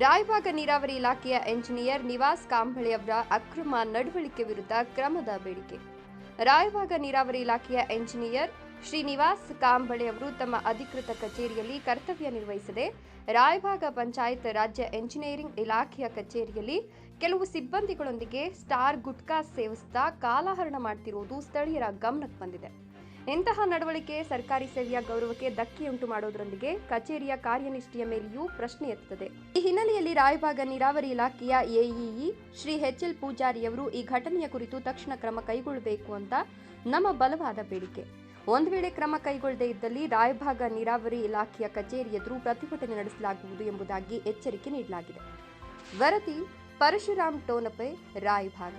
ರಾಯಭಾಗ ನೀರಾವರಿ ಇಲಾಖೆಯ ಎಂಜಿನಿಯರ್ ನಿವಾಸ್ ಕಾಂಬಳೆ ಅವರ ಅಕ್ರಮ ನಡವಳಿಕೆ ವಿರುದ್ಧ ಕ್ರಮದ ಬೇಡಿಕೆ. ರಾಯಭಾಗ ನೀರಾವರಿ ಇಲಾಖೆಯ ಎಂಜಿನಿಯರ್ ಶ್ರೀನಿವಾಸ್ ಕಾಂಬಳೆ ಅವರು ತಮ್ಮ ಅಧಿಕೃತ ಕಚೇರಿಯಲ್ಲಿ ಕರ್ತವ್ಯ ನಿರ್ವಹಿಸದೆ ರಾಯಭಾಗ ಪಂಚಾಯತ್ ರಾಜ್ಯ ಎಂಜಿನಿಯರಿಂಗ್ ಇಲಾಖೆಯ ಕಚೇರಿಯಲ್ಲಿ ಕೆಲವು ಸಿಬ್ಬಂದಿಗಳೊಂದಿಗೆ ಸ್ಟಾರ್ ಗುಟ್ಕಾ ಸೇವಿಸುತ್ತಾ ಕಾಲಹರಣ ಮಾಡ್ತಿರುವುದು ಸ್ಥಳೀಯರ ಗಮನಕ್ಕೆ ಬಂದಿದೆ. ಇಂತಹ ನಡವಳಿಕೆ ಸರ್ಕಾರಿ ಸೇವೆಯ ಗೌರವಕ್ಕೆ ಧಕ್ಕೆಯುಂಟು ಮಾಡೋದರೊಂದಿಗೆ ಕಚೇರಿಯ ಕಾರ್ಯನಿಷ್ಠೆಯ ಮೇಲೆಯೂ ಪ್ರಶ್ನೆ ಎತ್ತುತ್ತದೆ. ಈ ಹಿನ್ನೆಲೆಯಲ್ಲಿ ರಾಯಭಾಗ ನೀರಾವರಿ ಇಲಾಖೆಯ ಎಇಇ ಶ್ರೀ ಎಚ್ ಎಲ್ ಪೂಜಾರಿಯವರು ಈ ಘಟನೆಯ ಕುರಿತು ತಕ್ಷಣ ಕ್ರಮ ಕೈಗೊಳ್ಳಬೇಕು ಅಂತ ನಮ್ಮ ಬಲವಾದ ಬೇಡಿಕೆ. ಒಂದು ವೇಳೆ ಕ್ರಮ ಕೈಗೊಳ್ಳದೇ ಇದ್ದಲ್ಲಿ ರಾಯಭಾಗ ನೀರಾವರಿ ಇಲಾಖೆಯ ಕಚೇರಿ ಎದುರು ಪ್ರತಿಭಟನೆ ನಡೆಸಲಾಗುವುದು ಎಂಬುದಾಗಿ ಎಚ್ಚರಿಕೆ ನೀಡಲಾಗಿದೆ. ವರದಿ ಪರಶುರಾಮ್ ಟೋನಪೆ, ರಾಯಭಾಗ.